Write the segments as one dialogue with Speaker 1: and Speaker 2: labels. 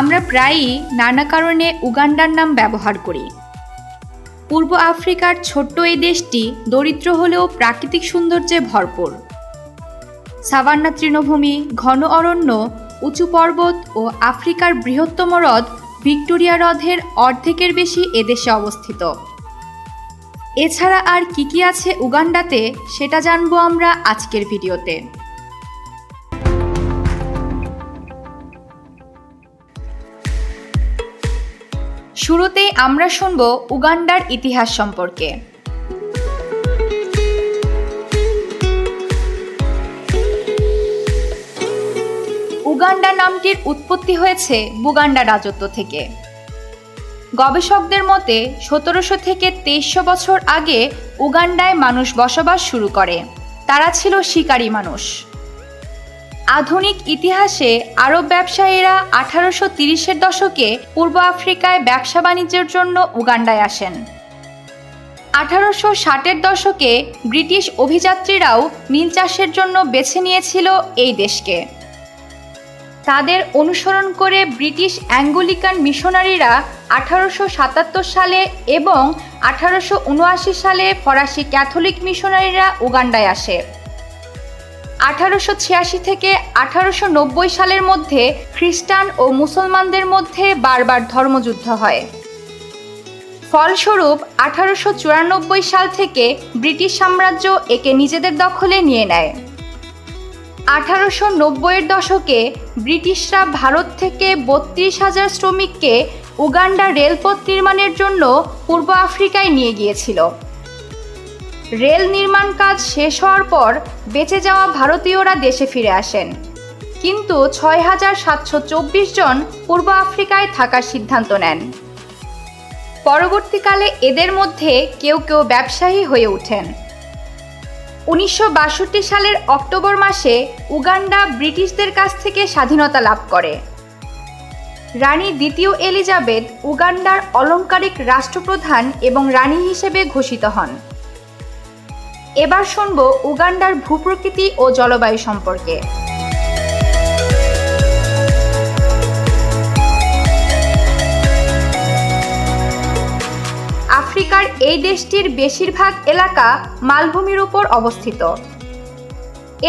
Speaker 1: আমরা প্রায়ই নানা কারণে উগান্ডার নাম ব্যবহার করি। পূর্ব আফ্রিকার ছোট্ট এই দেশটি দরিদ্র হলেও প্রাকৃতিক সৌন্দর্যে ভরপুর। সাভান্না তৃণভূমি, ঘন অরণ্য, উঁচু পর্বত ও আফ্রিকার বৃহত্তম হ্রদ ভিক্টোরিয়া হ্রদের অর্ধেকের বেশি এদেশে অবস্থিত। এছাড়া আর কি কি আছে উগান্ডাতে সেটা জানব আমরা আজকের ভিডিওতে। শুরুতেই আমরা শুনব উগান্ডার ইতিহাস সম্পর্কে। উগান্ডা নামটির উৎপত্তি হয়েছে বুগান্ডা রাজত্ব থেকে। গবেষকদের মতে, সতেরোশো থেকে তেইশশো বছর আগে উগান্ডায় মানুষ বসবাস শুরু করে। তারা ছিল শিকারী মানুষ। আধুনিক ইতিহাসে আরব ব্যবসায়ীরা আঠারোশো তিরিশের দশকে পূর্ব আফ্রিকায় ব্যবসা বাণিজ্যের জন্য উগান্ডায় আসেন। আঠারোশো ষাটের দশকে ব্রিটিশ অভিযাত্রীরাও নীল চাষের জন্য বেছে নিয়েছিল এই দেশকে। তাদের অনুসরণ করে ব্রিটিশ অ্যাঙ্গুলিকান মিশনারিরা আঠারোশো সাতাত্তর সালে এবং আঠারোশো উনআশি সালে ফরাসি ক্যাথলিক মিশনারিরা উগান্ডায় আসে। আঠারোশো ছিয়াশি থেকে আঠারোশো নব্বই সালের মধ্যে খ্রিস্টান ও মুসলমানদের মধ্যে বারবার ধর্মযুদ্ধ হয়। ফলস্বরূপ, আঠারোশো চুরানব্বই সাল থেকে ব্রিটিশ সাম্রাজ্য একে নিজেদের দখলে নিয়ে নেয়। আঠারোশো নব্বইয়ের দশকে ব্রিটিশরা ভারত থেকে বত্রিশ হাজার শ্রমিককে উগান্ডা রেলপথ নির্মাণের জন্য পূর্ব আফ্রিকায় নিয়ে গিয়েছিল। রেল নির্মাণ কাজ শেষ হওয়ার পর বেঁচে যাওয়া ভারতীয়রা দেশে ফিরে আসেন। কিন্তু ছয় হাজার সাতশো চব্বিশ জন পূর্ব আফ্রিকায় থাকার সিদ্ধান্ত নেন। পরবর্তীকালে এদের মধ্যে কেউ কেউ ব্যবসায়ী হয়ে ওঠেন। উনিশশো বাষট্টি সালের অক্টোবর মাসে উগান্ডা ব্রিটিশদের কাছ থেকে স্বাধীনতা লাভ করে। রানী দ্বিতীয় এলিজাবেথ উগান্ডার অলঙ্কারিক রাষ্ট্রপ্রধান এবং রানী হিসেবে ঘোষিত হন। এবার শুনব উগান্ডার ভূপ্রকৃতি ও জলবায়ু সম্পর্কে। আফ্রিকার এই দেশটির বেশিরভাগ এলাকা মালভূমির উপর অবস্থিত।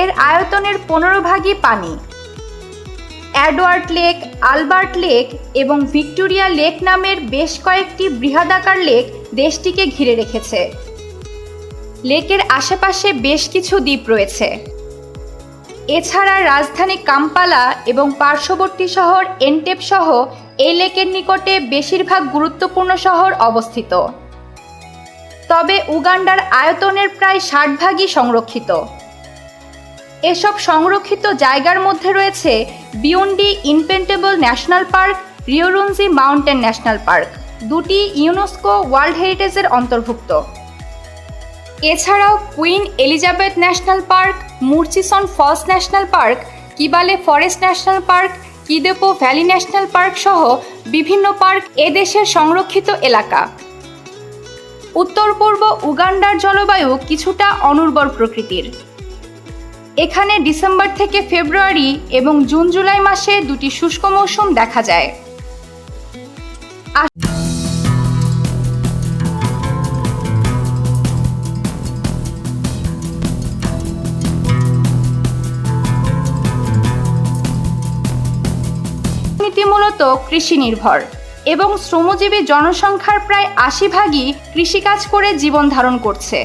Speaker 1: এর আয়তনের পনেরো ভাগই পানি। অ্যাডওয়ার্ড লেক, আলবার্ট লেক এবং ভিক্টোরিয়া লেক নামের বেশ কয়েকটি বৃহদাকার লেক দেশটিকে ঘিরে রেখেছে। লেকের আশেপাশে বেশ কিছু দ্বীপ রয়েছে। এছাড়া রাজধানী কাম্পালা এবং পার্শ্ববর্তী শহর এনটেপ সহ এই লেকের নিকটে বেশিরভাগ গুরুত্বপূর্ণ শহর অবস্থিত। তবে উগান্ডার আয়তনের প্রায় ষাট ভাগই সংরক্ষিত। এসব সংরক্ষিত জায়গার মধ্যে রয়েছে Bwindi impenetrable national park, Rwenzori mountain national park. দুটি ইউনেস্কো ওয়ার্ল্ড হেরিটেজের অন্তর্ভুক্ত। এছাড়াও Queen Elizabeth national park, Murchison falls national park, Kibale forest national park, Kidepo valley national park সহ বিভিন্ন পার্ক এদেশের সংরক্ষিত এলাকা। উত্তর পূর্ব উগান্ডার জলবায়ু কিছুটা অনুর্বর প্রকৃতির। এখানে ডিসেম্বর থেকে ফেব্রুয়ারি এবং জুন জুলাই মাসে দুটি শুষ্ক মৌসুম দেখা যায়। নীতি মূলত কৃষি নির্ভর এবং শ্রমজীবী জনসংখ্যার প্রায় আশি ভাগই কৃষিকাজ করে জীবন ধারণ করছে।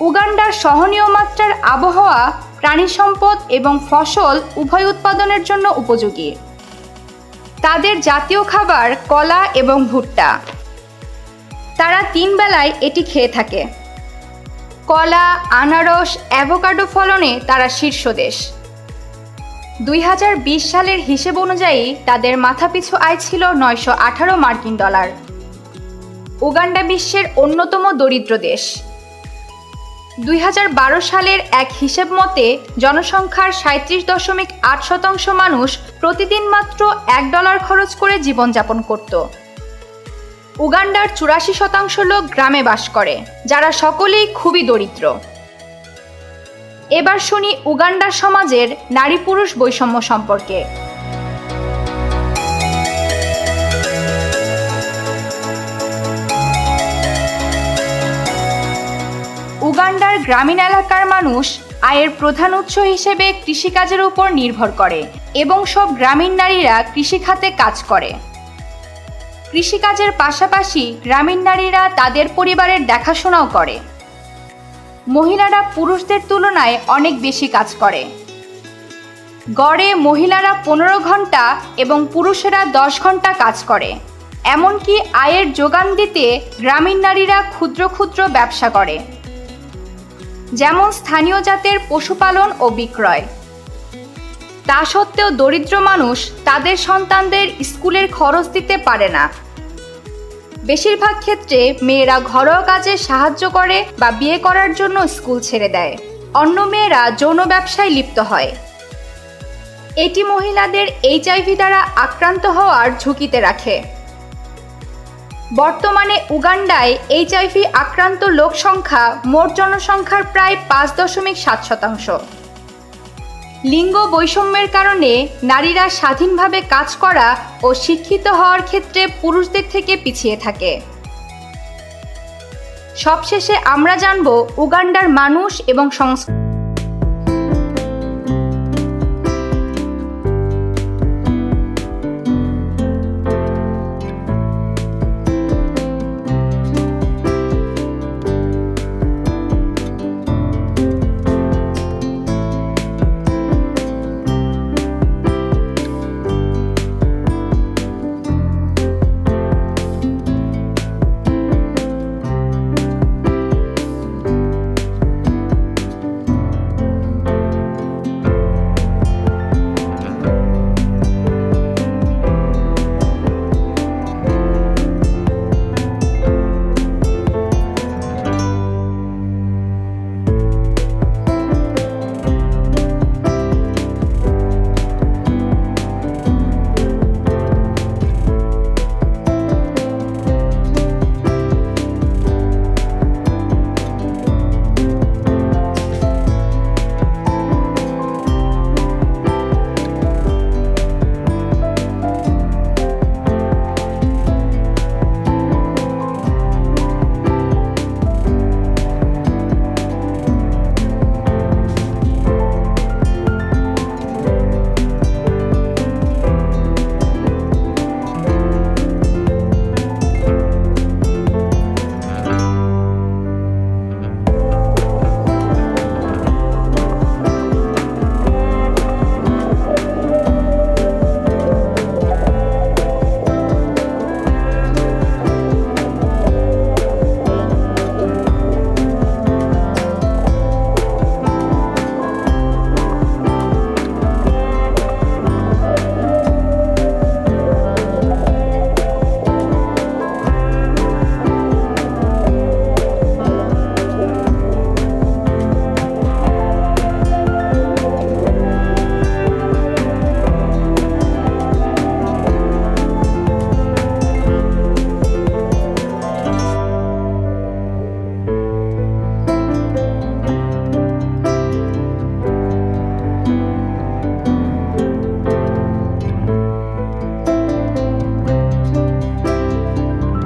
Speaker 1: উগান্ডার সহনীয় মাত্রার আবহাওয়া, প্রাণী সম্পদ এবং ফসল উভয় উৎপাদনের জন্য উপযোগী। তাদের জাতীয় খাবার কলা এবং ভুট্টা। তারা তিন বেলায় এটি খেয়ে থাকে। কলা, আনারস, অ্যাভোকাডো ফলনে তারা শীর্ষ দেশ দুই হাজার বিশ সালের হিসেব অনুযায়ী তাদের মাথাপিছু আয় ছিল নয়শো আঠারো মার্কিন ডলার। উগান্ডা বিশ্বের অন্যতম দরিদ্র দেশ। দুই হাজার বারো সালের এক হিসেব মতে, জনসংখ্যার সাঁত্রিশ দশমিক আট শতাংশ মানুষ প্রতিদিন মাত্র এক ডলার খরচ করে জীবনযাপন করত। উগান্ডার চুরাশি শতাংশ লোক গ্রামে বাস করে, যারা সকলেই খুবই দরিদ্র। এবার শুনি উগান্ডার সমাজের নারী পুরুষ বৈষম্য সম্পর্কে। উগান্ডার গ্রামীণ এলাকার মানুষ আয়ের প্রধান উৎস হিসেবে কৃষিকাজের উপর নির্ভর করে এবং সব গ্রামীণ নারীরা কৃষিখাতে কাজ করে। কৃষিকাজের পাশাপাশি গ্রামীণ নারীরা তাদের পরিবারের দেখাশোনাও করে। মহিলারা পুরুষদের তুলনায় অনেক বেশি কাজ করে। গড়ে মহিলারা পনেরো ঘণ্টা এবং পুরুষেরা দশ ঘণ্টা কাজ করে। এমনকি আয়ের যোগান দিতে গ্রামীণ নারীরা ক্ষুদ্র ক্ষুদ্র ব্যবসা করে। যেমন স্থানীয় জাতের পশুপালন ও বিক্রয়। তা সত্ত্বেও দরিদ্র মানুষ তাদের সন্তানদের স্কুলের খরচ দিতে পারে না। বেশিরভাগ ক্ষেত্রে মেয়েরা ঘরোয়া কাজে সাহায্য করে বা বিয়ে করার জন্য স্কুল ছেড়ে দেয়। অন্য মেয়েরা যৌন ব্যবসায় লিপ্ত হয়। এটি মহিলাদের এইচআইভি দ্বারা আক্রান্ত হওয়ার ঝুঁকিতে রাখে। বর্তমানে উগান্ডায় এইচআইভি আক্রান্ত লোক সংখ্যা মোট জনসংখ্যার প্রায় পাঁচ দশমিক সাত শতাংশ। লিঙ্গ বৈষম্যের কারণে নারীরা স্বাধীনভাবে কাজ করা ও শিক্ষিত হওয়ার ক্ষেত্রে পুরুষদের থেকে পিছিয়ে থাকে। সবশেষে আমরা জানব উগান্ডার মানুষ এবং সংস্কৃতি